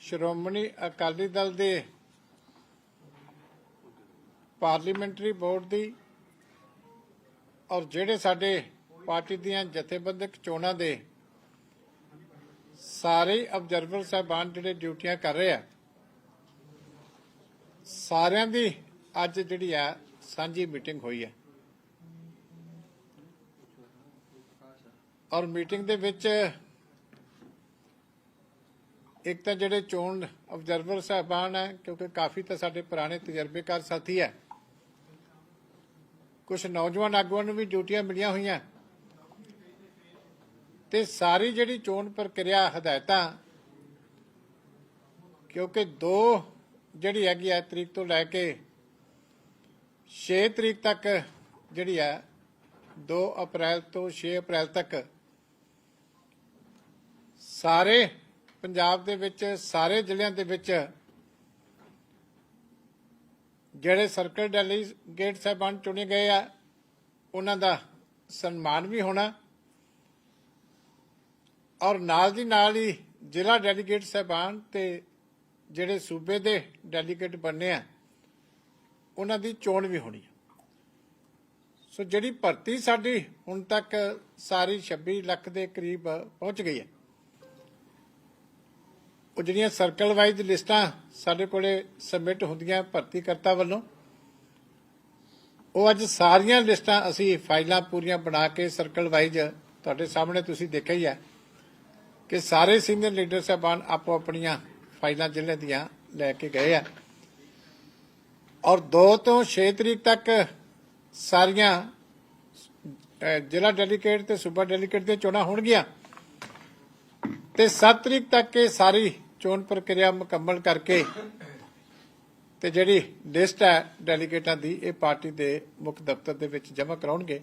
ਸ਼੍ਰੋਮਣੀ ਅਕਾਲੀ ਦਲ ਦੇ parliamentary board ਦੀ ਔਰ ਜਿਹੜੇ ਸਾਡੇ ਪਾਰਟੀ ਦੀਆਂ ਜਥੇਬੰਦਕ ਚੋਣਾਂ ਦੇ ਸਾਰੇ ਅਬਜ਼ਰਵਰ ਸਾਹਿਬਾਨ ਜਿਹੜੇ ਡਿਊਟੀਆਂ ਕਰ ਰਹੇ ਆ, ਸਾਰਿਆਂ ਦੀ ਅੱਜ ਜਿਹੜੀ ਆ ਸਾਂਝੀ ਮੀਟਿੰਗ ਹੋਈ ਹੈ ਔਰ ਮੀਟਿੰਗ ਦੇ ਵਿੱਚ ਇੱਕ ਤਾਂ ਜਿਹੜੇ ਚੋਣ ਅਬਜ਼ਰਵਰ ਸਾਹਿਬਾਨ ਹੈ, ਕਿਉਂਕਿ ਕਾਫੀ ਤਾਂ ਸਾਡੇ ਪੁਰਾਣੇ ਤਜਰਬੇਕਾਰ ਸਾਥੀ ਹੈ। ਕੁਝ ਨੌਜਵਾਨ ਆਗੂਆਂ ਨੂੰ ਵੀ ਡਿਊਟੀਆਂ ਮਿਲੀਆਂ ਹੋਈਆਂ। ਤੇ ਸਾਰੀ ਜਿਹੜੀ ਚੋਣ ਪ੍ਰਕਿਰਿਆ ਹਦਾਇਤਾਂ, ਕਿਉਂਕਿ 2 ਜਿਹੜੀ ਹੈਗੀ ਹੈ ਤਰੀਕ ਤੋਂ ਲੈ ਕੇ 6 ਤਰੀਕ ਤੱਕ ਜਿਹੜੀ ਹੈ 2 ਅਪ੍ਰੈਲ ਤੋਂ 6 ਅਪ੍ਰੈਲ ਤੱਕ ਸਾਰੇ ਪੰਜਾਬ ਦੇ ਵਿੱਚ, ਸਾਰੇ ਜ਼ਿਲ੍ਹਿਆਂ ਦੇ ਵਿੱਚ ਜਿਹੜੇ ਸਰਕਲ ਡੈਲੀਗੇਟ ਸਾਹਿਬਾਨ ਚੁਣੇ ਗਏ ਆ, ਉਹਨਾਂ ਦਾ ਸਨਮਾਨ ਵੀ ਹੋਣਾ। ਔਰ ਨਾਲ ਦੀ ਨਾਲ ਹੀ ਜ਼ਿਲ੍ਹਾ ਡੈਲੀਗੇਟ ਸਾਹਿਬਾਨ ਤੇ ਜਿਹੜੇ ਸੂਬੇ ਦੇ ਡੈਲੀਗੇਟ ਬਣਨੇ ਆ, ਉਹਨਾਂ ਦੀ ਚੋਣ ਵੀ ਹੋਣੀ ਹੈ ਸੋ ਜਿਹੜੀ ਭਰਤੀ ਸਾਡੀ ਹੁਣ ਤੱਕ ਸਾਰੀ 26 ਲੱਖ ਦੇ ਕਰੀਬ ਪਹੁੰਚ ਗਈ ਹੈ। ਉਹ ਜਿਹੜੀਆਂ ਸਰਕਲ ਵਾਈਜ਼ ਲਿਸਟਾਂ ਸਾਡੇ ਕੋਲੇ ਸਬਮਿਟ ਹੁੰਦੀਆਂ ਭਰਤੀ ਕਰਤਾ ਵੱਲੋਂ, ਉਹ ਅੱਜ ਸਾਰੀਆਂ ਲਿਸਟਾਂ ਅਸੀਂ ਫਾਈਲਾਂ ਪੂਰੀਆਂ ਬਣਾ ਕੇ ਸਰਕਲ ਵਾਈਜ਼ ਤੁਹਾਡੇ ਸਾਹਮਣੇ ਤੁਸੀਂ ਦੇਖਿਆ ਹੀ ਹੈ ਕਿ ਸਾਰੇ ਸੀਨੀਅਰ ਲੀਡਰ ਸਾਹਿਬਾਨ ਆਪੋ ਆਪਣੀਆਂ ਫਾਈਲਾਂ ਜ਼ਿਲ੍ਹੇ ਦੀਆਂ ਲੈ ਕੇ ਗਏ ਆ। ਔਰ 2 ਤੋਂ 6 ਤਰੀਕ ਤੱਕ ਸਾਰੀਆਂ ਜ਼ਿਲ੍ਹਾ ਡੈਲੀਗੇਟ ਤੇ ਸੂਬਾ ਡੈਲੀਗੇਟ ਦੀਆਂ ਚੋਣਾਂ ਹੋਣਗੀਆਂ। ਤੇ 7 ਤਰੀਕ ਤੱਕ ਇਹ ਸਾਰੀ ਚੋਣ ਪ੍ਰਕਿਰਿਆ ਮੁਕੰਮਲ ਕਰਕੇ ਤੇ ਜਿਹੜੀ ਲਿਸਟ ਹੈ ਡੈਲੀਗੇਟਾਂ ਦੀ, ਇਹ ਪਾਰਟੀ ਦੇ ਮੁੱਖ ਦਫ਼ਤਰ ਦੇ ਵਿੱਚ ਜਮ੍ਹਾਂ ਕਰਾਉਣਗੇ।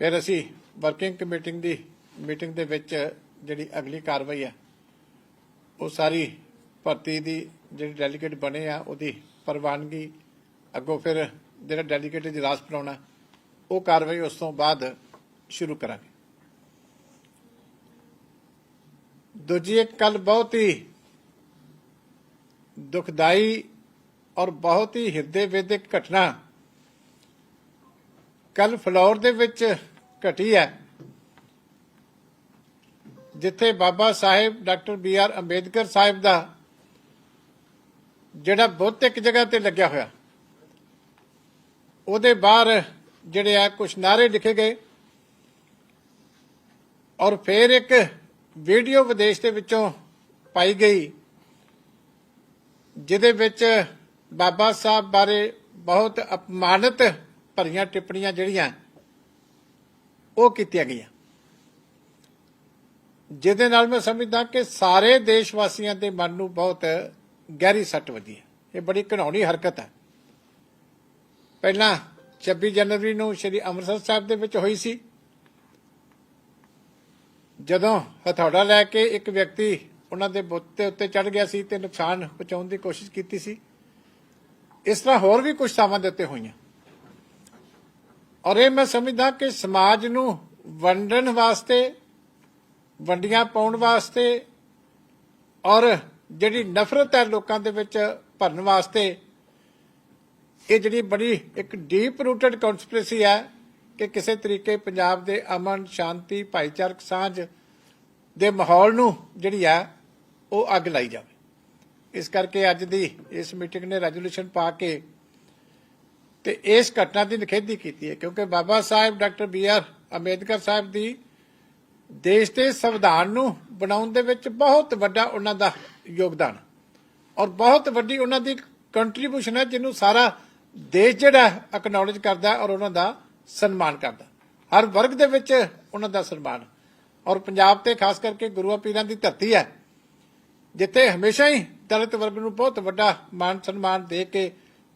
ਫਿਰ ਅਸੀਂ ਵਰਕਿੰਗ ਕਮੇਟੀ ਦੀ ਮੀਟਿੰਗ ਦੇ ਵਿੱਚ ਜਿਹੜੀ ਅਗਲੀ ਕਾਰਵਾਈ ਹੈ, ਉਹ ਸਾਰੀ ਭਰਤੀ ਦੀ ਜਿਹੜੀ ਡੈਲੀਗੇਟ ਬਣੇ ਆ, ਉਹਦੀ ਪ੍ਰਵਾਨਗੀ ਅੱਗੋਂ ਫਿਰ ਜਿਹੜਾ ਡੈਲੀਗੇਟ ਇਜਲਾਸ ਬਣਾਉਣਾ ਉਹ ਕਾਰਵਾਈ ਉਸ ਤੋਂ ਬਾਅਦ ਸ਼ੁਰੂ ਕਰਾਂਗੇ। ਦੂਜੀ ਇੱਕ ਕੱਲ ਬਹੁਤ ਹੀ ਦੁਖਦਾਈ ਔਰ ਬਹੁਤ ਹੀ ਹਿਰਦੇ ਵੇਦਿਕ ਘਟਨਾ ਕੱਲ ਫਲੌਰ ਦੇ ਵਿੱਚ ਘਟੀ ਹੈ, ਜਿੱਥੇ Baba Sahib doctor B R Ambedkar Sahib ਦਾ ਜਿਹੜਾ ਬੁੱਤ ਇੱਕ ਜਗ੍ਹਾ ਤੇ ਲੱਗਿਆ ਹੋਇਆ। ਉਹਦੇ ਬਾਹਰ ਜਿਹੜੇ ਆ ਕੁਝ ਨਾਰੇ ਲਿਖੇ ਗਏ ਔਰ ਫਿਰ ਇੱਕ ਵੀਡੀਓ ਵਿਦੇਸ਼ ਦੇ ਵਿੱਚੋਂ ਪਾਈ ਗਈ ਜਿਹਦੇ ਵਿੱਚ ਬਾਬਾ ਸਾਹਿਬ ਬਾਰੇ ਬਹੁਤ ਅਪਮਾਨਿਤ ਭਰੀਆਂ ਟਿੱਪਣੀਆਂ ਜਿਹੜੀਆਂ ਉਹ ਕੀਤੀਆਂ ਗਈਆਂ। ਜਿਹਦੇ ਨਾਲ ਮੈਂ ਸਮਝਦਾ ਕਿ ਸਾਰੇ ਦੇਸ਼ ਵਾਸੀਆਂ ਦੇ ਮਨ ਨੂੰ ਬਹੁਤ ਗਹਿਰੀ ਸੱਟ ਵੱਜੀ ਹੈ। ਇਹ ਬੜੀ ਘਿਨਾਉਣੀ ਹਰਕਤ ਹੈ। ਪਹਿਲਾਂ 26 ਜਨਵਰੀ ਨੂੰ ਸ੍ਰੀ ਅੰਮ੍ਰਿਤਸਰ ਸਾਹਿਬ ਦੇ ਵਿੱਚ ਹੋਈ ਸੀ। ਜਦੋਂ ਹਥੌੜਾ ਲੈ ਕੇ ਇੱਕ ਵਿਅਕਤੀ ਉਹਨਾਂ ਦੇ ਬੁੱਤ ਦੇ ਉੱਤੇ ਚੜ ਗਿਆ ਸੀ ਤੇ ਨੁਕਸਾਨ ਪਹੁੰਚਾਉਣ ਦੀ ਕੋਸ਼ਿਸ਼ ਕੀਤੀ ਸੀ। ਇਸ ਤਰ੍ਹਾਂ ਹੋਰ ਵੀ ਕੁਝ ਥਾਵਾਂ ਦੇ ਉੱਤੇ ਹੋਈਆਂ। ਔਰ ਇਹ ਮੈਂ ਸਮਝਦਾ ਕਿ ਸਮਾਜ ਨੂੰ ਵੰਡਣ ਵਾਸਤੇ, ਵੰਡੀਆਂ ਪਾਉਣ ਵਾਸਤੇ ਔਰ ਜਿਹੜੀ ਨਫ਼ਰਤ ਹੈ ਲੋਕਾਂ ਦੇ ਵਿੱਚ ਭਰਨ ਵਾਸਤੇ, ਇਹ ਜਿਹੜੀ ਬੜੀ ਇੱਕ ਡੀਪ ਰੂਟਡ ਕਨਸਪੀਰੇਸੀ ਹੈ ਕਿ ਕਿਸੇ ਤਰੀਕੇ ਪੰਜਾਬ ਦੇ ਅਮਨ, ਸ਼ਾਂਤੀ, ਭਾਈਚਾਰਕ ਸਾਂਝ ਦੇ ਮਾਹੌਲ ਨੂੰ ਜਿਹੜੀ ਹੈ ਉਹ ਅੱਗ ਲਾਈ ਜਾਵੇ। ਇਸ ਕਰਕੇ ਅੱਜ ਦੀ ਇਸ ਮੀਟਿੰਗ ਨੇ ਰੈਜ਼ੋਲੂਸ਼ਨ ਪਾ ਕੇ ਤੇ ਇਸ ਘਟਨਾ ਦੀ ਨਿਖੇਧੀ ਕੀਤੀ ਹੈ, ਕਿਉਂਕਿ Baba Sahib doctor B R Ambedkar Sahib ਦੀ ਦੇਸ਼ ਦੇ ਸੰਵਿਧਾਨ ਨੂੰ ਬਣਾਉਣ ਦੇ ਵਿੱਚ ਬਹੁਤ ਵੱਡਾ ਉਹਨਾਂ ਦਾ ਯੋਗਦਾਨ ਔਰ ਬਹੁਤ ਵੱਡੀ ਉਹਨਾਂ ਦੀ ਕੰਟਰੀਬਿਊਸ਼ਨ ਹੈ, ਜਿਹਨੂੰ ਸਾਰਾ ਦੇਸ਼ ਜਿਹੜਾ ਐਕਨੋਲਜ ਕਰਦਾ ਔਰ ਉਹਨਾਂ ਦਾ ਸਨਮਾਨ ਕਰਦਾ। ਹਰ ਵਰਗ ਦੇ ਵਿੱਚ ਉਹਨਾਂ ਦਾ ਸਨਮਾਨ ਔਰ ਪੰਜਾਬ ਤੇ ਖਾਸ ਕਰਕੇ ਗੁਰੂਆਂ ਪੀਰਾਂ ਦੀ ਧਰਤੀ ਹੈ ਜਿੱਥੇ ਹਮੇਸ਼ਾ ਹੀ ਦਲਿਤ ਵਰਗ ਨੂੰ ਬਹੁਤ ਵੱਡਾ ਮਾਨ ਸਨਮਾਨ ਦੇ ਕੇ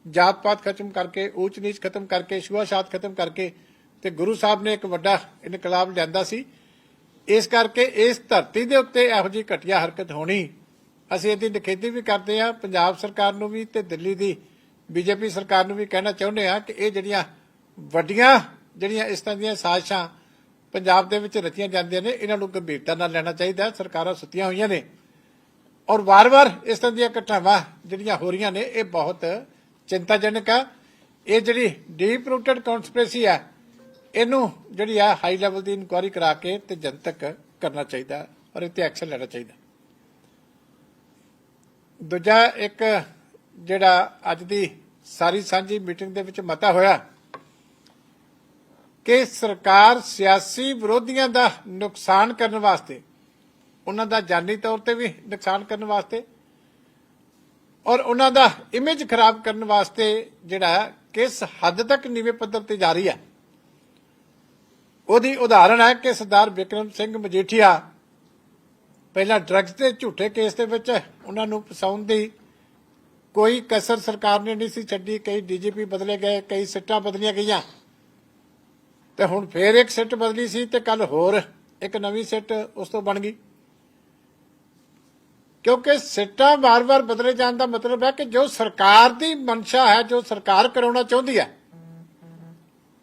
ਜਾਤ ਪਾਤ ਖਤਮ ਕਰਕੇ, ਊਚ ਨੀਚ ਖਤਮ ਕਰਕੇ ਛੂਆਛਾਤ ਖਤਮ ਕਰਕੇ ਤੇ ਗੁਰੂ ਸਾਹਿਬ ਨੇ ਇੱਕ ਵੱਡਾ ਇਨਕਲਾਬ ਲਿਆਂਦਾ ਸੀ। ਇਸ ਕਰਕੇ ਇਸ ਧਰਤੀ ਦੇ ਉੱਤੇ ਇਹੋ ਜਿਹੀ ਘਟੀਆ ਹਰਕਤ ਹੋਣੀ ਅਸੀਂ ਇਹਦੀ ਨਿਖੇਧੀ ਵੀ ਕਰਦੇ ਆ ਪੰਜਾਬ ਸਰਕਾਰ ਨੂੰ ਵੀ ਤੇ ਦਿੱਲੀ ਦੀ ਬੀਜੇਪੀ ਸਰਕਾਰ ਨੂੰ ਵੀ ਕਹਿਣਾ ਚਾਹੁੰਦੇ ਆ ਕਿ ਇਹ ਜਿਹੜੀਆਂ ਵੱਡੀਆਂ, ਜਿਹੜੀਆਂ ਇਸ ਤਰ੍ਹਾਂ ਦੀਆਂ ਸਾਜ਼ਿਸ਼ਾਂ ਪੰਜਾਬ ਦੇ ਵਿੱਚ ਰਚੀਆਂ ਜਾਂਦੀਆਂ ਨੇ, ਇਹਨਾਂ ਨੂੰ ਗੰਭੀਰਤਾ ਨਾਲ ਲੈਣਾ ਚਾਹੀਦਾ। ਸਰਕਾਰਾਂ ਸੁੱਤੀਆਂ ਹੋਈਆਂ ਨੇ। ਔਰ ਵਾਰ-ਵਾਰ ਇਸ ਤਰ੍ਹਾਂ ਦੀਆਂ ਘਟਨਾਵਾਂ ਜਿਹੜੀਆਂ ਹੋ ਰਹੀਆਂ ਨੇ, ਇਹ ਬਹੁਤ ਚਿੰਤਾਜਨਕ ਆ। ਇਹ ਜਿਹੜੀ ਡੀਪ ਰੂਟਡ ਕਨਸਪੀਰੇਸੀ ਆ, ਇਹਨੂੰ ਜਿਹੜੀ ਆ ਹਾਈ ਲੈਵਲ ਦੀ ਇਨਕੁਆਇਰੀ ਕਰਾ ਕੇ ਤੇ ਜਨਤਕ ਕਰਨਾ ਚਾਹੀਦਾ ਔਰ ਇਹ ਤੇ ਐਕਸ਼ਨ ਲੈਣਾ ਚਾਹੀਦਾ। ਦੂਜਾ ਇੱਕ ਜਿਹੜਾ ਅੱਜ ਦੀ ਸਾਰੀ ਸਾਂਝੀ ਮੀਟਿੰਗ ਦੇ ਵਿੱਚ ਮਤਾ ਹੋਇਆ ਕਿ ਸਰਕਾਰ ਸਿਆਸੀ ਵਿਰੋਧੀਆਂ ਦਾ ਨੁਕਸਾਨ ਕਰਨ ਵਾਸਤੇ ਉਹਨਾਂ ਦਾ ਜਾਨੀ ਤੌਰ ਤੇ ਵੀ ਨੁਕਸਾਨ ਕਰਨ ਵਾਸਤੇ ਔਰ ਉਹਨਾਂ ਦਾ ਇਮੇਜ ਖਰਾਬ ਕਰਨ ਵਾਸਤੇ ਜਿਹੜਾ ਕਿਸ ਹੱਦ ਤੱਕ ਨੀਵੇਂ ਪੱਧਰ ਤੇ ਜਾ ਰਹੀ ਹੈ। ਉਹਦੀ ਉਦਾਹਰਣ ਹੈ ਕਿ ਸਰਦਾਰ ਵਿਕਰਮ ਸਿੰਘ ਮਜੀਠੀਆ ਪਹਿਲਾਂ ਡਰੱਗਸ ਦੇ ਝੂਠੇ ਕੇਸ ਦੇ ਵਿੱਚ ਉਹਨਾਂ ਨੂੰ ਫਸਾਉਣ ਦੀ ਕੋਈ ਕਸਰ ਸਰਕਾਰ ਨੇ ਨਹੀਂ ਸੀ ਛੱਡੀ, ਕਈ ਡੀਜੀਪੀ ਬਦਲੇ ਗਏ, ਕਈ ਸਿੱਟਾਂ ਬਦਲੀਆਂ ਗਈਆਂ। ਤੇ ਹੁਣ ਫੇਰ ਇੱਕ ਸਿੱਟ ਬਦਲੀ ਸੀ ਤੇ ਕੱਲ ਹੋਰ ਇੱਕ ਨਵੀਂ ਸਿੱਟ ਉਸ ਤੋਂ ਬਣ ਗਈ। ਕਿਉਂਕਿ ਸਿੱਟਾਂ ਵਾਰ-ਵਾਰ ਬਦਲੇ ਜਾਣ ਦਾ ਮਤਲਬ ਹੈ ਕਿ ਜੋ ਸਰਕਾਰ ਦੀ ਮਨਸ਼ਾ ਹੈ, ਜੋ ਸਰਕਾਰ ਕਰਾਉਣਾ ਚਾਹੁੰਦੀ ਹੈ,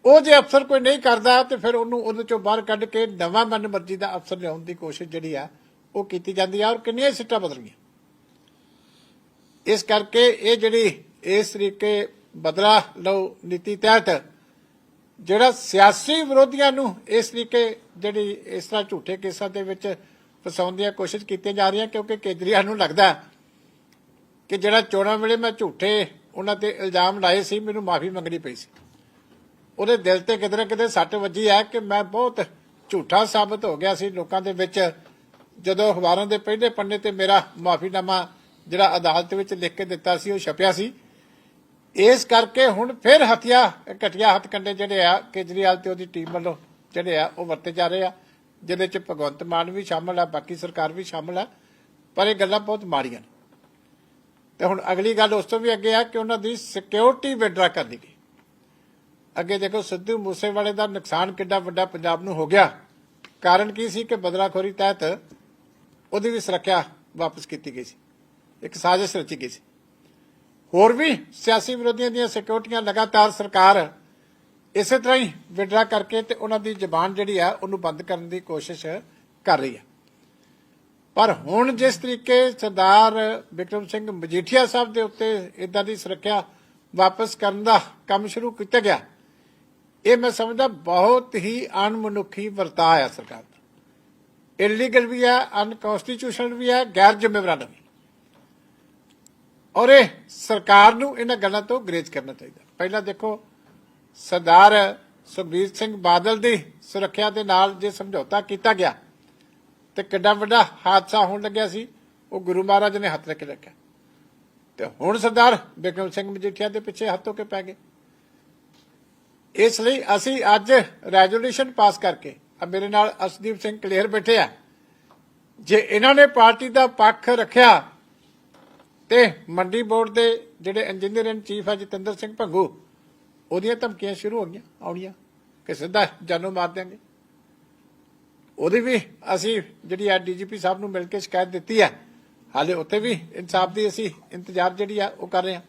ਉਹ ਜੇ ਅਫਸਰ ਕੋਈ ਨਹੀਂ ਕਰਦਾ ਤੇ ਫਿਰ ਉਹਨੂੰ ਉਹਦੇ ਚੋਂ ਬਾਹਰ ਕੱਢ ਕੇ ਨਵਾਂ ਮਨ ਮਰਜ਼ੀ ਦਾ ਅਫਸਰ ਲਿਆਉਣ ਦੀ ਕੋਸ਼ਿਸ਼ ਜਿਹੜੀ ਆ, ਉਹ ਕੀਤੀ ਜਾਂਦੀ ਆ ਔਰ ਕਿੰਨੀਆਂ ਹੀ ਬਦਲ ਗਈਆਂ ਇਸ ਕਰਕੇ ਇਹ ਜਿਹੜੀ ਇਸ ਤਰੀਕੇ ਬਦਲਾ ਲਓ ਨੀਤੀ ਤਹਿਤ ਜਿਹੜਾ ਸਿਆਸੀ ਵਿਰੋਧੀਆਂ ਨੂੰ ਇਸ ਤਰੀਕੇ ਜਿਹੜੀ ਇਸ ਤਰ੍ਹਾਂ ਝੂਠੇ ਕੇਸਾਂ ਦੇ ਵਿੱਚ ਫਸਾਉਣ ਦੀਆਂ ਕੋਸ਼ਿਸ਼ ਕੀਤੀਆਂ ਜਾ ਰਹੀਆਂ, ਕਿਉਂਕਿ ਕੇਜਰੀਵਾਲ ਨੂੰ ਲੱਗਦਾ ਕਿ ਜਿਹੜਾ ਚੋਣਾਂ ਵੇਲੇ ਮੈਂ ਝੂਠੇ ਉਹਨਾਂ ਤੇ ਇਲਜ਼ਾਮ ਲਾਏ ਸੀ, ਮੈਨੂੰ ਮਾਫੀ ਮੰਗਣੀ ਪਈ ਸੀ। ਉਹਦੇ ਦਿਲ ਤੇ ਕਿਤੇ ਨਾ ਕਿਤੇ ਸੱਟ ਵੱਜੀ ਹੈ ਕਿ ਮੈਂ ਬਹੁਤ ਝੂਠਾ ਸਾਬਤ ਹੋ ਗਿਆ ਸੀ ਲੋਕਾਂ ਦੇ ਵਿੱਚ, ਜਦੋਂ ਅਖਬਾਰਾਂ ਦੇ ਪਹਿਲੇ ਪੰਨੇ ਤੇ ਮੇਰਾ ਮਾਫੀਨਾਮਾ ਜਿਹੜਾ ਅਦਾਲਤ ਵਿੱਚ ਲਿਖ ਕੇ ਦਿੱਤਾ ਸੀ, ਉਹ ਛਪਿਆ ਸੀ। ਇਸ ਕਰਕੇ ਹੁਣ ਫਿਰ ਹਥਿਆ ਘਟਿਆ ਹੱਥਕੰਡੇ ਜਿਹੜੇ ਆ, ਕੇਜਰੀਵਾਲ ਤੇ ਉਹਦੀ ਟੀਮ ਵੱਲੋਂ ਜਿਹੜੇ ਆ, ਉਹ ਵਰਤੇ ਜਾ ਰਹੇ ਆ। ਜਿਹਦੇ ਚ ਭਗਵੰਤ ਮਾਨ ਵੀ ਸ਼ਾਮਲ ਆ, ਬਾਕੀ ਸਰਕਾਰ ਵੀ ਸ਼ਾਮਲ ਆ, ਪਰ ਇਹ ਗੱਲਾਂ ਬਹੁਤ ਮਾੜੀਆਂ ਨੇ। ਤੇ ਹੁਣ ਅਗਲੀ ਗੱਲ ਉਸ ਤੋਂ ਵੀ ਅੱਗੇ ਆ ਕਿ ਉਹਨਾਂ ਦੀ ਸਿਕਿਉਰਿਟੀ ਵਿਡਰਾ ਕਰ ਦਿੱਤੀ ਗਈ। ਅੱਗੇ ਦੇਖੋ, ਸਿੱਧੂ ਮੂਸੇਵਾਲੇ ਦਾ ਨੁਕਸਾਨ ਕਿੱਡਾ ਵੱਡਾ ਪੰਜਾਬ ਨੂੰ ਹੋ ਗਿਆ। ਕਾਰਨ ਕੀ ਸੀ ਕਿ ਬਦਲਾਖੋਰੀ ਤਹਿਤ ਉਹਦੀ ਵੀ ਸੁਰੱਖਿਆ ਵਾਪਸ ਕੀਤੀ ਗਈ ਸੀ। ਇੱਕ ਸਾਜ਼ਿਸ਼ ਰਚੀ ਗਈ ਸੀ। ਹੋਰ ਵੀ ਸਿਆਸੀ ਵਿਰੋਧੀਆਂ ਦੀਆਂ ਸਿਕਿਉਰਟੀਆਂ ਲਗਾਤਾਰ ਸਰਕਾਰ ਇਸੇ ਤਰ੍ਹਾਂ ਹੀ ਵਿਡਰਾ ਕਰਕੇ ਤੇ ਉਹਨਾਂ ਦੀ ਜ਼ਬਾਨ ਜਿਹੜੀ ਆ, ਉਹਨੂੰ ਬੰਦ ਕਰਨ ਦੀ ਕੋਸ਼ਿਸ਼ ਕਰ ਰਹੀ ਹੈ ਪਰ ਹੁਣ ਜਿਸ ਤਰੀਕੇ ਸਰਦਾਰ ਵਿਕਰਮ ਸਿੰਘ ਮਜੀਠੀਆ ਸਾਹਿਬ ਦੇ ਉੱਤੇ ਇਦਾਂ ਦੀ ਸੁਰੱਖਿਆ ਵਾਪਸ ਕਰਨ ਦਾ ਕੰਮ ਸ਼ੁਰੂ ਕੀਤਾ ਗਿਆ, ਇਹ ਮੈਂ ਸਮਝਦਾ ਬਹੁਤ ਹੀ ਅਣਮਨੁੱਖੀ ਵਰਤਾਅ ਆ ਸਰਕਾਰ ਦਾ। ਇਲੀਗਲ ਵੀ ਹੈ ਅਨਕਨਸਟੀਟਿਊਸ਼ਨਲ ਵੀ ਹੈ ਗੈਰ ਜ਼ਿੰਮੇਵਾਰਾਨਾ ਵੀ। ਔਰ ਇਹ ਸਰਕਾਰ ਨੂੰ ਇਹਨਾਂ ਗੱਲਾਂ ਤੋਂ ਗਰੇਜ ਕਰਨਾ ਚਾਹੀਦਾ। ਪਹਿਲਾਂ ਦੇਖੋ ਸਰਦਾਰ ਸੁਖਬੀਰ ਸਿੰਘ ਬਾਦਲ ਦੀ ਸੁਰੱਖਿਆ ਦੇ ਨਾਲ ਜੇ ਸਮਝੌਤਾ ਕੀਤਾ ਗਿਆ ਤੇ ਕਿੱਡਾ ਵੱਡਾ ਹਾਦਸਾ ਹੋਣ ਲੱਗਿਆ ਸੀ, ਉਹ ਗੁਰੂ ਮਹਾਰਾਜ ਨੇ ਹੱਥ ਰੱਖ ਕੇ ਰੱਖਿਆ। ਤੇ ਹੁਣ ਸਰਦਾਰ ਬਿਕਰਮ ਸਿੰਘ ਮਜੀਠੀਆ ਦੇ ਪਿੱਛੇ ਹੱਥ ਹੋ ਕੇ ਪੈ ਗਏ? ਇਸ ਲਈ ਅਸੀਂ ਅੱਜ ਰੈਜ਼ੋਲੂਸ਼ਨ ਪਾਸ ਕਰਕੇ ਆ ਮੇਰੇ ਨਾਲ ਅਸਦੀਪ ਸਿੰਘ ਕਲੀਅਰ ਬੈਠੇ ਆ। ਜੇ ਇਹਨਾਂ ਨੇ ਪਾਰਟੀ ਦਾ ਪੱਖ ਰੱਖਿਆ ਤੇ ਮੰਡੀ ਬੋਰਡ ਦੇ ਜਿਹੜੇ ਇੰਜੀਨੀਅਰ ਇਨ ਚੀਫ ਆ ਜਤਿੰਦਰ ਸਿੰਘ ਭੰਗੂ ਉਹਦੀਆਂ ਧਮਕੀਆਂ ਸ਼ੁਰੂ ਹੋ ਗਈਆਂ, ਆਉਣੀਆਂ। ਕਿ ਸਿੱਧਾ ਜਾਨੋਂ ਮਾਰ ਦਿਆਂਗੇ। ਉਹਦੀ ਵੀ ਅਸੀਂ ਜਿਹੜੀ ਆ ਡੀਜੀਪੀ ਸਾਹਿਬ ਨੂੰ ਮਿਲ ਕੇ ਸ਼ਿਕਾਇਤ ਦਿੱਤੀ ਹੈ ਹਾਲੇ ਉੱਥੇ ਵੀ ਇਨਸਾਫ ਦੀ ਅਸੀਂ ਇੰਤਜ਼ਾਰ ਜਿਹੜੀ ਆ ਉਹ ਕਰ ਰਹੇ ਹਾਂ।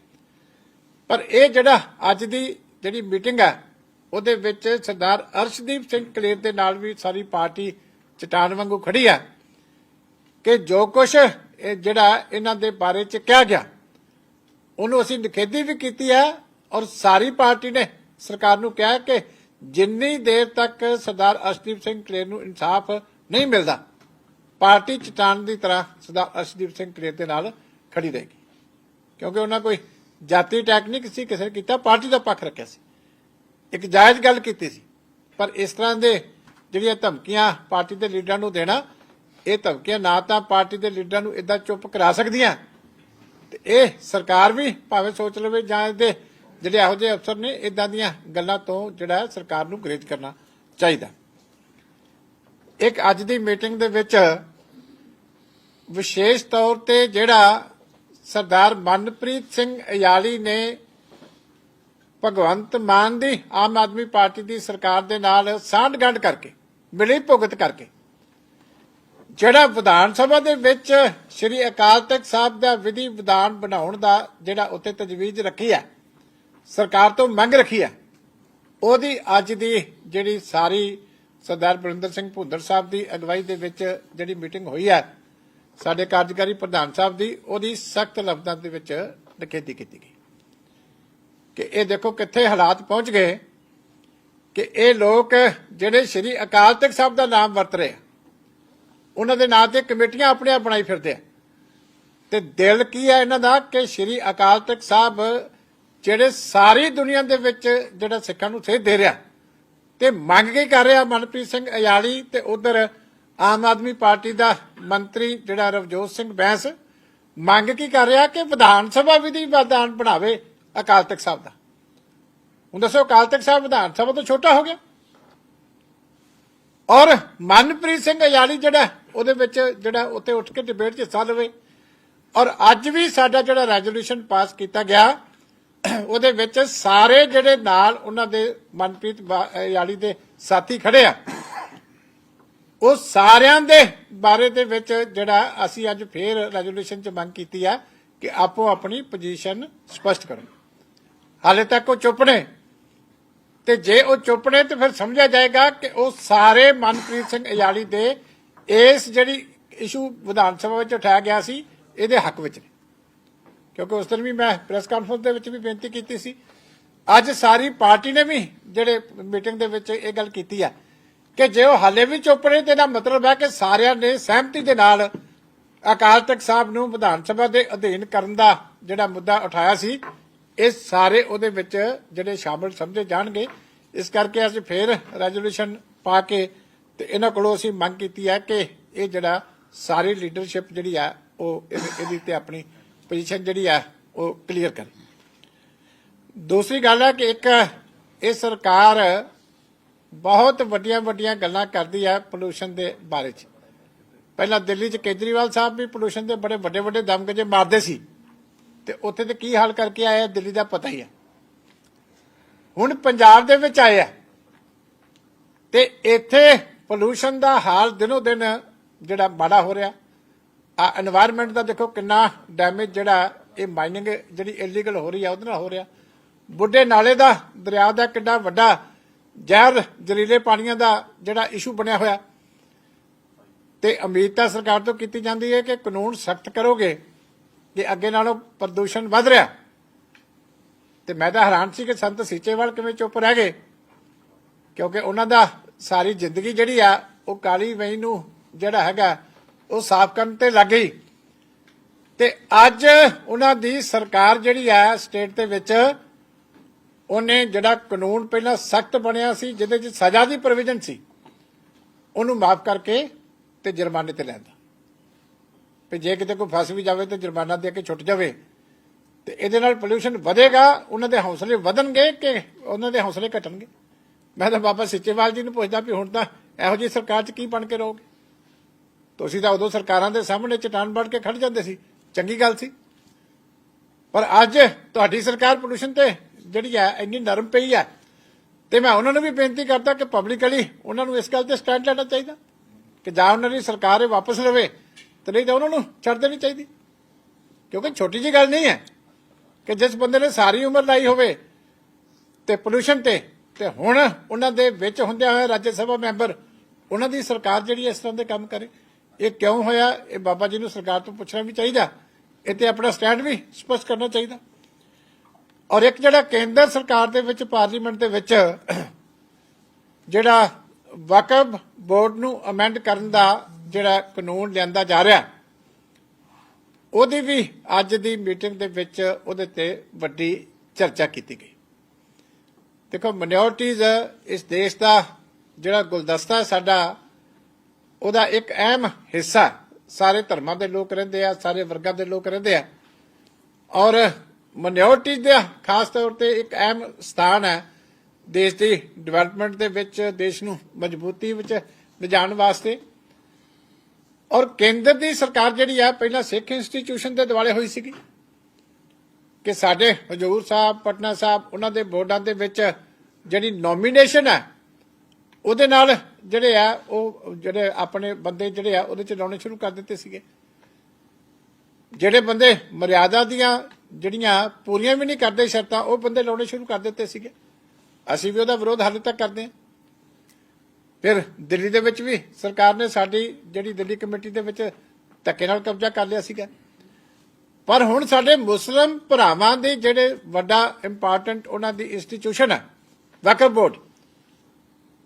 ਪਰ ਇਹ ਜਿਹੜਾ ਅੱਜ ਦੀ ਜਿਹੜੀ ਮੀਟਿੰਗ ਹੈ ਉਹਦੇ ਵਿੱਚ ਸਰਦਾਰ ਅਰਸ਼ਦੀਪ ਸਿੰਘ ਕਲੇਰ ਦੇ ਨਾਲ ਵੀ ਸਾਰੀ ਪਾਰਟੀ ਚਟਾਨ ਵਾਂਗੂ ਖੜੀ ਹੈ ਕਿ ਜੋ ਕੁਝ ਜਿਹੜਾ ਇਹਨਾਂ ਦੇ ਬਾਰੇ ਚ ਕਿਹਾ ਗਿਆ, ਉਹਨੂੰ ਅਸੀਂ ਨਿਖੇਧੀ ਵੀ ਕੀਤੀ ਹੈ ਔਰ ਸਾਰੀ ਪਾਰਟੀ ਨੇ ਸਰਕਾਰ ਨੂੰ ਕਿਹਾ ਕਿ ਜਿੰਨੀ ਦੇਰ ਤੱਕ ਸਰਦਾਰ ਅਰਸ਼ਦੀਪ ਸਿੰਘ ਕਲੇਰ ਨੂੰ ਇਨਸਾਫ ਨਹੀਂ ਮਿਲਦਾ, ਪਾਰਟੀ ਚਟਾਨ ਦੀ ਤਰ੍ਹਾਂ ਸਰਦਾਰ ਅਰਸ਼ਦੀਪ ਸਿੰਘ ਕਲੇਰ ਦੇ ਨਾਲ ਖੜੀ ਰਹੇਗੀ। ਕਿਉਂਕਿ ਉਹਨਾਂ ਕੋਈ ਜਾਤੀ ਅਟੈਕ ਨਹੀਂ ਕਿਸੇ ਕਿਸੇ ਨੇ ਕੀਤਾ, ਪਾਰਟੀ ਦਾ ਪੱਖ ਰੱਖਿਆ ਸੀ। ਇੱਕ ਜਾਇਜ਼ ਗੱਲ ਕੀਤੀ ਸੀ, ਪਰ ਇਸ ਤਰ੍ਹਾਂ ਦੇ ਜਿਹੜੀਆਂ ਧਮਕੀਆਂ ਪਾਰਟੀ ਦੇ ਲੀਡਰਾਂ ਨੂੰ ਦੇਣਾ, ਇਹ ਧਮਕੀਆਂ ਨਾ ਤਾਂ ਪਾਰਟੀ ਦੇ ਲੀਡਰਾਂ ਨੂੰ ਇਦਾਂ ਚੁੱਪ ਕਰਾ ਸਕਦੀਆਂ। ਤੇ ਇਹ ਸਰਕਾਰ ਵੀ ਭਾਵੇਂ ਸੋਚ ਲਵੇ ਜਾਂ ਇਹਦੇ ਜਿਹੜੇ ਇਹੋ ਜਿਹੇ ਅਫਸਰ ਨੇ ਇਦਾਂ ਦੀਆਂ ਗੱਲਾਂ ਤੋਂ ਜਿਹੜਾ ਹੈ ਸਰਕਾਰ ਨੂੰ ਗਰੇਜ ਕਰਨਾ ਚਾਹੀਦਾ। ਇੱਕ ਅੱਜ ਦੀ ਮੀਟਿੰਗ ਦੇ ਵਿੱਚ ਵਿਸ਼ੇਸ਼ ਤੌਰ ਤੇ ਜਿਹੜਾ ਸਰਦਾਰ ਮਨਪ੍ਰੀਤ ਸਿੰਘ ਅਯਾਲੀ ਨੇ ਭਗਵੰਤ ਮਾਨ ਦੀ ਆਮ ਆਦਮੀ ਪਾਰਟੀ ਦੀ ਸਰਕਾਰ ਦੇ ਨਾਲ ਸਾਂਢ ਗੰਢ ਕਰਕੇ, ਮਿਲੀ ਭੁਗਤ ਕਰਕੇ, ਜਿਹੜਾ ਵਿਧਾਨ ਸਭਾ ਦੇ ਵਿੱਚ ਸ੍ਰੀ ਅਕਾਲ ਤਖਤ ਸਾਹਿਬ ਦਾ ਵਿਧੀ ਵਿਧਾਨ ਬਣਾਉਣ ਦਾ ਜਿਹੜਾ ਉੱਤੇ ਤਜਵੀਜ਼ ਰੱਖੀ ਹੈ ਸਰਕਾਰ ਤੋਂ ਮੰਗ ਰੱਖੀ ਹੈ। ਉਹਦੀ ਅੱਜ ਦੀ ਜਿਹੜੀ ਸਾਰੀ ਸਰਦਾਰ ਬਰਿੰਦਰ ਸਿੰਘ ਭੁੱਦਰ ਸਾਹਿਬ ਦੀ ਅਗਵਾਈ ਦੇ ਵਿੱਚ ਜਿਹੜੀ ਮੀਟਿੰਗ ਹੋਈ ਹੈ, ਸਾਡੇ ਕਾਰਜਕਾਰੀ ਪ੍ਰਧਾਨ ਸਾਹਿਬ ਦੀ, ਉਹਦੀ ਸਖਤ ਲਫ਼ਜ਼ਾਂ ਦੇ ਵਿੱਚ ਨਿਖੇਧੀ ਕੀਤੀ ਗਈ। ਕਿ ਇਹ ਦੇਖੋ ਕਿੱਥੇ ਹਾਲਾਤ ਪਹੁੰਚ ਗਏ ਕਿ ਇਹ ਲੋਕ ਜਿਹੜੇ ਸ੍ਰੀ ਅਕਾਲ ਤਖਤ ਸਾਹਿਬ ਦਾ ਨਾਮ ਵਰਤ ਰਹੇ ਆ, ਉਹਨਾਂ ਦੇ ਨਾਂ ਤੇ ਕਮੇਟੀਆਂ ਆਪਣੇ ਆਪ ਬਣਾਈ ਫਿਰਦੇ ਆ। ਤੇ ਦਿਲ ਕੀ ਹੈ ਇਹਨਾਂ ਦਾ ਕਿ ਸ੍ਰੀ ਅਕਾਲ ਤਖਤ ਸਾਹਿਬ ਜਿਹੜੇ ਸਾਰੀ ਦੁਨੀਆ ਦੇ ਵਿੱਚ ਜਿਹੜਾ ਸਿੱਖਾਂ ਨੂੰ ਸੇਧ ਦੇ ਰਿਹਾ ਤੇ ਮੰਗ ਕੇ ਕਰ ਰਿਹਾ ਮਨਪ੍ਰੀਤ ਸਿੰਘ ਅਯਾਲੀ ਤੇ ਉਧਰ ਆਮ ਆਦਮੀ ਪਾਰਟੀ ਦਾ ਮੰਤਰੀ ਜਿਹੜਾ ਰਵਜੋਤ ਸਿੰਘ ਬੈਂਸ ਮੰਗ ਕੀ ਕਰ ਰਿਹਾ ਕਿ ਵਿਧਾਨ ਸਭਾ ਵਿਧੀ ਵਿਧਾਨ ਬਣਾਵੇ ਅਕਾਲ ਤਖਤ ਸਾਹਿਬ ਦਾ। ਹੁਣ ਦੱਸੋ ਅਕਾਲ ਤਖਤ ਸਾਹਿਬ ਵਿਧਾਨ ਸਭਾ ਤੋਂ ਛੋਟਾ ਹੋ ਗਿਆ? ਔਰ ਮਨਪ੍ਰੀਤ ਸਿੰਘ ਅਯਾਲੀ ਜਿਹੜਾ ਉਹਦੇ ਵਿੱਚ ਜਿਹੜਾ ਉੱਤੇ ਉੱਠ ਕੇ ਡਿਬੇਟ 'ਚ ਹਿੱਸਾ ਲਵੇ। ਔਰ ਅੱਜ ਵੀ ਸਾਡਾ ਜਿਹੜਾ ਰੈਜ਼ੋਲੂਸ਼ਨ ਪਾਸ ਕੀਤਾ ਗਿਆ ਉਹਦੇ ਵਿੱਚ ਸਾਰੇ ਜਿਹੜੇ ਨਾਲ ਉਹਨਾਂ ਦੇ ਮਨਪ੍ਰੀਤ ਬਾ- ਦੇ ਸਾਥੀ ਖੜੇ ਆ। ਉਹ ਸਾਰਿਆਂ ਦੇ ਬਾਰੇ ਦੇ ਵਿੱਚ ਜਿਹੜਾ ਅਸੀਂ ਅੱਜ ਫੇਰ ਰੈਜ਼ੋਲੂਸ਼ਨ 'ਚ ਮੰਗ ਕੀਤੀ ਆ ਕਿ ਆਪੋ ਆਪਣੀ ਪੋਜੀਸ਼ਨ ਸਪਸ਼ਟ ਕਰੋ ਹਾਲੇ ਤੱਕ ਉਹ ਚੁੱਪ ਨੇ। ਤੇ ਜੇ ਉਹ ਚੁੱਪ ਨੇ ਤੇ ਫਿਰ ਸਮਝਿਆ ਜਾਏਗਾ ਕਿ ਉਹ ਸਾਰੇ ਮਨਪ੍ਰੀਤ ਸਿੰਘ ਅਜਾਲੀ ਦੇ ਇਸ ਜਿਹੜੀ ਇਸ਼ੂ ਵਿਧਾਨ ਸਭਾ ਵਿੱਚ ਉਠਾਇਆ ਗਿਆ ਸੀ, ਇਹਦੇ ਹੱਕ ਵਿੱਚ ਨੇ। ਕਿਉਂਕਿ ਉਸ ਦਿਨ ਵੀ ਮੈਂ ਪ੍ਰੈਸ ਕਾਨਫਰੰਸ ਦੇ ਵਿੱਚ ਵੀ ਬੇਨਤੀ ਕੀਤੀ ਸੀ। ਅੱਜ ਸਾਰੀ ਪਾਰਟੀ ਨੇ ਵੀ ਜਿਹੜੇ ਮੀਟਿੰਗ ਦੇ ਵਿੱਚ ਇਹ ਗੱਲ ਕੀਤੀ ਆ ਕਿ ਜੇ ਉਹ ਹਾਲੇ ਵੀ ਚੁੱਪ ਰਹੇ, ਤੇ ਇਹਦਾ ਮਤਲਬ ਹੈ ਕਿ ਸਾਰਿਆਂ ਨੇ ਸਹਿਮਤੀ ਦੇ ਨਾਲ ਅਕਾਲ ਤਖਤ ਸਾਹਿਬ ਨੂੰ ਵਿਧਾਨ ਸਭਾ ਦੇ ਅਧੀਨ ਕਰਨ ਦਾ ਜਿਹੜਾ ਮੁੱਦਾ ਉਠਾਇਆ ਸੀ, ਇਹ ਸਾਰੇ ਉਹਦੇ ਵਿੱਚ ਜਿਹੜੇ ਸ਼ਾਮਲ ਸਮਝੇ ਜਾਣਗੇ। ਇਸ ਕਰਕੇ ਅਸੀਂ ਫੇਰ ਰੈਜ਼ੋਲੂਸ਼ਨ ਪਾ ਕੇ ਤੇ ਇਹਨਾਂ ਕੋਲੋਂ ਅਸੀਂ ਮੰਗ ਕੀਤੀ ਹੈ ਕਿ ਇਹ ਜਿਹੜਾ ਸਾਰੀ ਲੀਡਰਸ਼ਿਪ ਜਿਹੜੀ ਆ, ਉਹ ਇਹਦੀ ਤੇ ਆਪਣੀ ਪੋਜੀਸ਼ਨ ਜਿਹੜੀ ਆ, ਉਹ ਕਲੀਅਰ ਕਰੇ। ਦੂਸਰੀ ਗੱਲ ਹੈ ਕਿ ਇੱਕ ਇਹ ਸਰਕਾਰ ਬਹੁਤ ਵੱਡੀਆਂ ਵੱਡੀਆਂ ਗੱਲਾਂ ਕਰਦੀ ਹੈ ਪੋਲੂਸ਼ਨ ਦੇ ਬਾਰੇ ਚ। ਪਹਿਲਾਂ ਦਿੱਲੀ ਚ ਕੇਜਰੀਵਾਲ ਸਾਹਿਬ ਵੀ ਪੋਲੂਸ਼ਨ ਦੇ ਬੜੇ ਵੱਡੇ ਵੱਡੇ ਦਮਗਜੇ ਮਾਰਦੇ ਸੀ। ਤੇ ਉੱਥੇ ਤੇ ਕੀ ਹਾਲ ਕਰਕੇ ਆਏ ਦਿੱਲੀ ਦਾ ਪਤਾ ਹੀ ਹੈ ਹੁਣ ਪੰਜਾਬ ਦੇ ਵਿੱਚ ਆਇਆ ਤੇ ਇੱਥੇ ਪੋਲੂਸ਼ਨ ਦਾ ਹਾਲ ਦਿਨੋ ਦਿਨ ਜਿਹੜਾ ਮਾੜਾ ਹੋ ਰਿਹਾ। ਆ এনवायरमेंट ਦਾ ਦੇਖੋ ਕਿੰਨਾ ਡੈਮੇਜ ਜਿਹੜਾ ਇਹ ਮਾਈਨਿੰਗ ਜਿਹੜੀ ਇਲੀਗਲ ਹੋ ਰਹੀ ਆ, ਉਹਦੇ ਨਾਲ ਹੋ ਰਿਹਾ। ਬੁੱਢੇ ਨਾਲੇ ਦਾ ਦਰਿਆ ਦਾ ਕਿੰਨਾ ਵੱਡਾ ਜ਼ਹਿਰ ਜ਼ਰੀਲੇ ਪਾਣੀਆਂ ਦਾ ਜਿਹੜਾ ਇਸ਼ੂ ਬਣਿਆ ਹੋਇਆ। ਤੇ ਉਮੀਦ ਤਾਂ ਸਰਕਾਰ ਤੋਂ ਕੀਤੀ ਜਾਂਦੀ ਹੈ ਕਿ ਕਾਨੂੰਨ ਸਖਤ ਕਰੋਗੇ, ਕਿ ਅੱਗੇ ਨਾਲੋਂ ਪ੍ਰਦੂਸ਼ਣ ਵੱਧ ਰਿਹਾ। ਤੇ ਮੈਂ ਤਾਂ ਹੈਰਾਨ ਸੀ ਕਿ ਸੰਤ ਸੀਚੇਵਾਲ ਕਿਵੇਂ ਚੁੱਪ ਰਹਿ ਗਏ, ਕਿਉਂਕਿ ਉਹਨਾਂ ਦਾ ਸਾਰੀ ਜ਼ਿੰਦਗੀ ਜਿਹੜੀ ਆ, ਉਹ ਕਾਲੀ ਵਈ ਨੂੰ ਜਿਹੜਾ ਹੈਗਾ ਉਹ ਸਾਫ਼ ਕਰਨ ਤੇ ਲੱਗ ਗਈ। ਤੇ ਅੱਜ ਉਹਨਾਂ ਦੀ ਸਰਕਾਰ ਜਿਹੜੀ ਹੈ, ਸਟੇਟ ਦੇ ਵਿੱਚ, ਉਹਨੇ ਜਿਹੜਾ ਕਾਨੂੰਨ ਪਹਿਲਾਂ ਸਖਤ ਬਣਿਆ ਸੀ, ਜਿਹਦੇ 'ਚ ਸਜ਼ਾ ਦੀ ਪ੍ਰੋਵੀਜ਼ਨ ਸੀ, ਉਹਨੂੰ ਮਾਫ ਕਰਕੇ ਤੇ ਜੁਰਮਾਨੇ ਤੇ ਲੈਂਦਾ ਵੀ ਜੇ ਕਿਤੇ ਕੋਈ ਫਸ ਵੀ ਜਾਵੇ ਤੇ ਜੁਰਮਾਨਾ ਦੇ ਕੇ ਛੁੱਟ ਜਾਵੇ, ਤੇ ਇਹਦੇ ਨਾਲ ਪੋਲੂਸ਼ਨ ਵਧੇਗਾ, ਉਹਨਾਂ ਦੇ ਹੌਸਲੇ ਵਧਣਗੇ ਕਿ ਉਹਨਾਂ ਦੇ ਹੌਸਲੇ ਘਟਣਗੇ? ਮੈਂ ਤਾਂ ਬਾਬਾ ਸਿੱਚੇਵਾਲ ਜੀ ਨੂੰ ਪੁੱਛਦਾ ਵੀ ਹੁਣ ਤਾਂ ਇਹੋ ਜਿਹੀ ਸਰਕਾਰ 'ਚ ਕੀ ਬਣ ਕੇ ਰਹੋਗੇ? ਤੁਸੀਂ ਤਾਂ ਉਦੋਂ ਸਰਕਾਰਾਂ ਦੇ ਸਾਹਮਣੇ ਚਟਾਨ ਬਣ ਕੇ ਖੜ ਜਾਂਦੇ ਸੀ। ਚੰਗੀ ਗੱਲ ਸੀ। ਪਰ ਅੱਜ ਤੁਹਾਡੀ ਸਰਕਾਰ ਪੋਲੂਸ਼ਨ ਤੇ ਜਿਹੜੀ ਹੈ, ਇੰਨੀ ਨਰਮ ਪਈ ਹੈ। ਤੇ ਮੈਂ ਉਹਨਾਂ ਨੂੰ ਵੀ ਬੇਨਤੀ ਕਰਦਾ ਕਿ ਪਬਲਿਕਲੀ ਉਹਨਾਂ ਨੂੰ ਇਸ ਗੱਲ ਤੇ ਸਟੈਂਡ ਲੈਣਾ ਚਾਹੀਦਾ। ਕਿ ਜਾਂ ਉਹਨਾਂ ਦੀ ਸਰਕਾਰ ਇਹ ਵਾਪਸ ਲਵੇ, ਤੇ ਨਹੀਂ ਤਾਂ ਉਹਨਾਂ ਨੂੰ ਛੱਡ ਦੇਣੀ ਚਾਹੀਦੀ। ਕਿਉਂਕਿ ਛੋਟੀ ਜੀ ਗੱਲ ਨਹੀਂ ਹੈ ਕਿ ਜਿਸ ਬੰਦੇ ਨੇ ਸਾਰੀ ਉਮਰ ਲਾਈ ਹੋਵੇ ਤੇ ਪੋਲੂਸ਼ਨ ਤੇ ਤੇ ਹੁਣ ਉਹਨਾਂ ਦੇ ਵਿੱਚ ਹੁੰਦਿਆਂ ਹੋਇਆ ਰਾਜ ਸਭਾ ਮੈਂਬਰ, ਉਹਨਾਂ ਦੀ ਸਰਕਾਰ ਜਿਹੜੀ ਇਸ ਤਰ੍ਹਾਂ ਦੇ ਕੰਮ ਕਰੇ। ਇਹ ਕਿਉਂ ਹੋਇਆ? ਇਹ ਬਾਬਾ ਜੀ ਨੂੰ ਸਰਕਾਰ ਤੋਂ ਪੁੱਛਣਾ ਵੀ ਚਾਹੀਦਾ। ਇਹ ਤੇ ਆਪਣਾ ਸਟੈਂਡ ਵੀ ਸਪਸ਼ਟ ਕਰਨਾ ਚਾਹੀਦਾ। ਔਰ ਇੱਕ ਜਿਹੜਾ ਕੇਂਦਰ ਸਰਕਾਰ ਦੇ ਵਿੱਚ, ਪਾਰਲੀਮੈਂਟ ਦੇ ਵਿੱਚ ਜਿਹੜਾ ਵਕਫ ਬੋਰਡ ਨੂੰ ਅਮੈਂਡ ਕਰਨ ਦਾ ਜਿਹੜਾ ਕਾਨੂੰਨ ਲਿਆਂਦਾ ਜਾ ਰਿਹਾ, ਉਹਦੀ ਵੀ ਅੱਜ ਦੀ ਮੀਟਿੰਗ ਦੇ ਵਿੱਚ ਉਹਦੇ ਤੇ ਵੱਡੀ ਚਰਚਾ ਕੀਤੀ ਗਈ। ਦੇਖੋ ਮਿਨੋਰਟੀਜ਼ ਇਸ ਦੇਸ਼ ਦਾ ਜਿਹੜਾ ਗੁਲਦਸਤਾ ਸਾਡਾ ਉਹਦਾ ਇੱਕ ਅਹਿਮ ਹਿੱਸਾ ਸਾਰੇ ਧਰਮਾਂ ਦੇ ਲੋਕ ਰਹਿੰਦੇ ਆ, ਸਾਰੇ ਵਰਗਾਂ ਦੇ ਲੋਕ ਰਹਿੰਦੇ ਆ। ਔਰ ਮਿਨੋਰਟੀਜ਼ ਦਾ ਖਾਸ ਤੌਰ ਤੇ ਇੱਕ ਅਹਿਮ ਸਥਾਨ ਹੈ ਦੇਸ਼ ਦੀ ਡਿਵੈਲਪਮੈਂਟ ਦੇ ਵਿੱਚ, ਦੇਸ਼ ਨੂੰ ਮਜ਼ਬੂਤੀ ਵਿੱਚ ਲਿਜਾਣ ਵਾਸਤੇ। ਔਰ ਕੇਂਦਰ ਦੀ ਸਰਕਾਰ ਜਿਹੜੀ ਆ, ਪਹਿਲਾਂ ਸਿੱਖ ਇੰਸਟੀਚਿਊਸ਼ਨ ਦੇ ਦਿਵਾਲੇ ਹੋਈ ਸੀਗੀ। ਕਿ ਸਾਡੇ ਹਜੂਰ ਸਾਹਿਬ, ਪਟਨਾ ਸਾਹਿਬ, ਉਹਨਾਂ ਦੇ ਬੋਰਡਾਂ ਦੇ ਵਿੱਚ ਜਿਹੜੀ ਨੋਮੀਨੇਸ਼ਨ ਹੈ ਉਹਦੇ ਨਾਲ ਜਿਹੜੇ ਆ, ਉਹ ਜਿਹੜੇ ਆਪਣੇ ਬੰਦੇ ਜਿਹੜੇ ਆ, ਉਹਦੇ ਚ ਲਾਉਣੇ ਸ਼ੁਰੂ ਕਰ ਦਿੱਤੇ ਸੀਗੇ। ਜਿਹੜੇ ਬੰਦੇ ਮਰਿਆਦਾ ਦੀਆਂ ਜਿਹੜੀਆਂ ਪੂਰੀਆਂ ਵੀ ਨਹੀਂ ਕਰਦੇ ਸ਼ਰਤਾਂ, ਉਹ ਬੰਦੇ ਲਾਉਣੇ ਸ਼ੁਰੂ ਕਰ ਦਿੱਤੇ ਸੀਗੇ। ਅਸੀਂ ਵੀ ਉਹਦਾ ਵਿਰੋਧ ਹਾਲੇ ਤੱਕ ਕਰਦੇ ਹਾਂ। ਫਿਰ ਦਿੱਲੀ ਦੇ ਵਿੱਚ ਵੀ ਸਰਕਾਰ ਨੇ ਸਾਡੀ ਜਿਹੜੀ ਦਿੱਲੀ ਕਮੇਟੀ ਦੇ ਵਿੱਚ ਧੱਕੇ ਨਾਲ ਕਬਜ਼ਾ ਕਰ ਲਿਆ ਸੀਗਾ। ਪਰ ਹੁਣ ਸਾਡੇ ਮੁਸਲਮ ਭਰਾਵਾਂ ਦੇ ਜਿਹੜੇ ਵੱਡਾ ਇੰਪੋਰਟੈਂਟ ਉਹਨਾਂ ਦੀ ਇੰਸਟੀਟਿਊਸ਼ਨ ਹੈ ਵਕਫ ਬੋਰਡ।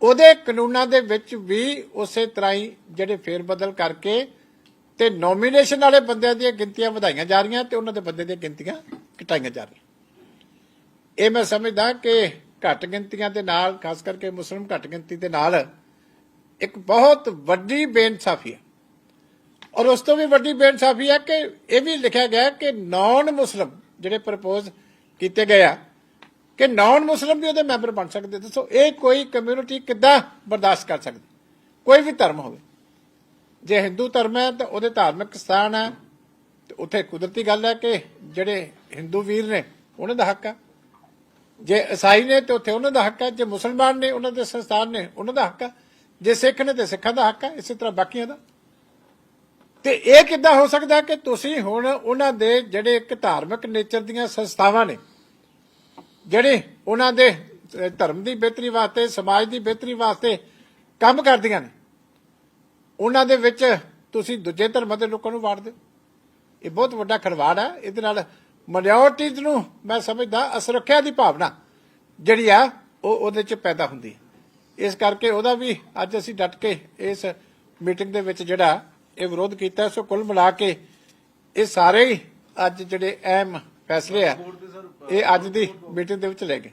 ਉਹਦੇ ਕਾਨੂੰਨਾਂ ਦੇ ਵਿੱਚ ਵੀ ਉਸੇ ਤਰ੍ਹਾਂ ਹੀ ਜਿਹੜੇ ਫੇਰ ਬਦਲ ਕਰਕੇ ਤੇ ਨੋਮੀਨੇਸ਼ਨ ਵਾਲੇ ਬੰਦਿਆਂ ਦੀਆਂ ਗਿਣਤੀਆਂ ਵਧਾਈਆਂ ਜਾ ਰਹੀਆਂ ਤੇ ਉਹਨਾਂ ਦੇ ਬੰਦੇ ਦੀਆਂ ਗਿਣਤੀਆਂ ਘਟਾਈਆਂ ਜਾ ਰਹੀਆਂ। ਇਹ ਮੈਂ ਸਮਝਦਾ ਕਿ ਘੱਟ ਗਿਣਤੀਆਂ ਦੇ ਨਾਲ, ਖਾਸ ਕਰਕੇ ਮੁਸਲਮ ਘੱਟ ਗਿਣਤੀ ਦੇ ਨਾਲ ਇੱਕ ਬਹੁਤ ਵੱਡੀ ਬੇਇਨਸਾਫੀ ਹੈ। ਔਰ ਉਸ ਤੋਂ ਵੀ ਵੱਡੀ ਬੇਇਨਸਾਫੀ ਹੈ ਕਿ ਇਹ ਵੀ ਲਿਖਿਆ ਗਿਆ ਕਿ ਨਾਨ ਮੁਸਲਮ ਜਿਹੜੇ ਪ੍ਰਪੋਜ਼ ਕੀਤੇ ਗਏ ਆ ਕਿ ਨਾਨ ਮੁਸਲਮ ਵੀ ਉਹਦੇ ਮੈਂਬਰ ਬਣ ਸਕਦੇ। ਦੱਸੋ, ਇਹ ਕੋਈ ਕਮਿਊਨਿਟੀ ਕਿੱਦਾਂ ਬਰਦਾਸ਼ਤ ਕਰ ਸਕਦੀ? ਕੋਈ ਵੀ ਧਰਮ ਹੋਵੇ। ਜੇ ਹਿੰਦੂ ਧਰਮ ਹੈ, ਤਾਂ ਉਹਦੇ ਧਾਰਮਿਕ ਸਥਾਨ ਹੈ। ਤੇ ਉੱਥੇ ਕੁਦਰਤੀ ਗੱਲ ਹੈ ਕਿ ਜਿਹੜੇ ਹਿੰਦੂ ਵੀਰ ਨੇ, ਉਹਨਾਂ ਦਾ ਹੱਕ ਹੈ। ਜੇ ਈਸਾਈ ਨੇ, ਤੇ ਉੱਥੇ ਉਹਨਾਂ ਦਾ ਹੱਕ ਹੈ। ਜੇ ਮੁਸਲਮਾਨ ਨੇ, ਉਹਨਾਂ ਦੇ ਸੰਸਥਾਨ ਨੇ, ਉਹਨਾਂ ਦਾ ਹੱਕ ਹੈ। ਜੇ ਸਿੱਖ ਨੇ, ਤੇ ਸਿੱਖਾਂ ਦਾ ਹੱਕ ਹੈ, ਇਸੇ ਤਰ੍ਹਾਂ ਬਾਕੀਆਂ ਦਾ। ਤੇ ਇਹ ਕਿੱਦਾਂ ਹੋ ਸਕਦਾ ਕਿ ਤੁਸੀਂ ਹੁਣ ਉਹਨਾਂ ਦੇ ਜਿਹੜੇ ਇੱਕ ਧਾਰਮਿਕ ਨੇਚਰ ਦੀਆਂ ਸੰਸਥਾਵਾਂ ਨੇ ਜਿਹੜੇ ਉਹਨਾਂ ਦੇ ਧਰਮ ਦੀ ਬਿਹਤਰੀ ਵਾਸਤੇ, ਸਮਾਜ ਦੀ ਬਿਹਤਰੀ ਵਾਸਤੇ ਕੰਮ ਕਰਦੀਆਂ ਨੇ, ਉਹਨਾਂ ਦੇ ਵਿੱਚ ਤੁਸੀਂ ਦੂਜੇ ਧਰਮਾਂ ਦੇ ਲੋਕਾਂ ਨੂੰ ਵਾੜ ਦਿਓ। ਇਹ ਬਹੁਤ ਵੱਡਾ ਖਰਵਾੜ ਹੈ ਇਹਦੇ ਨਾਲ ਮਾਈਨੋਰਟੀਜ਼ ਨੂੰ ਮੈਂ ਸਮਝਦਾ ਅਸੁਰੱਖਿਆ ਦੀ ਭਾਵਨਾ ਜਿਹੜੀ ਆ, ਉਹ ਉਹਦੇ ਚ ਪੈਦਾ ਹੁੰਦੀ ਇਸ ਕਰਕੇ ਉਹਦਾ ਵੀ ਅੱਜ ਅਸੀਂ ਡਟ ਕੇ ਇਸ ਮੀਟਿੰਗ ਦੇ ਵਿੱਚ ਜਿਹੜਾ ਇਹ ਵਿਰੋਧ ਕੀਤਾ ਸੋ ਕੁੱਲ ਮਿਲਾ ਕੇ ਇਹ ਸਾਰੇ ਹੀ ਅੱਜ ਜਿਹੜੇ ਅਹਿਮ ਫੈਸਲੇ ਆ। ਇਹ ਅੱਜ ਦੀ ਮੀਟਿੰਗ ਦੇ ਵਿੱਚ ਲੈ ਗਏ।